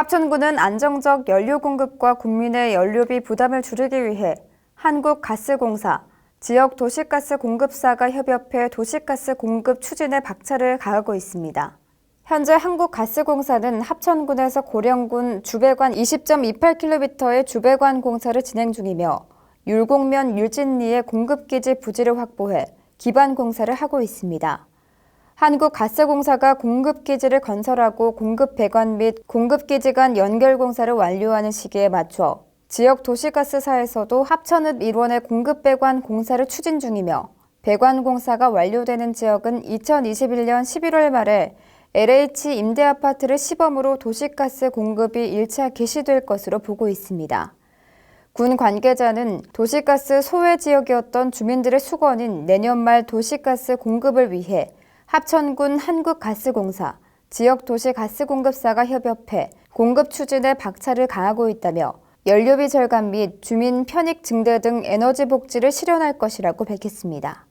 합천군은 안정적 연료 공급과 국민의 연료비 부담을 줄이기 위해 한국가스공사, 지역 도시가스 공급사가 협업해 도시가스 공급 추진에 박차를 가하고 있습니다. 현재 한국가스공사는 합천군에서 고령군 주배관 20.28km의 주배관 공사를 진행 중이며 율곡면 율진리의 공급기지 부지를 확보해 기반 공사를 하고 있습니다. 한국가스공사가 공급기지를 건설하고 공급배관 및 공급기지 간 연결 공사를 완료하는 시기에 맞춰 지역 도시가스사에서도 합천읍 일원의 공급배관 공사를 추진 중이며 배관 공사가 완료되는 지역은 2021년 11월 말에 LH 임대아파트를 시범으로 도시가스 공급이 1차 개시될 것으로 보고 있습니다. 군 관계자는 도시가스 소외 지역이었던 주민들의 수건인 내년 말 도시가스 공급을 위해 합천군 한국가스공사, 지역 도시가스공급사가 협업해 공급 추진에 박차를 가하고 있다며 연료비 절감 및 주민 편익 증대 등 에너지 복지를 실현할 것이라고 밝혔습니다.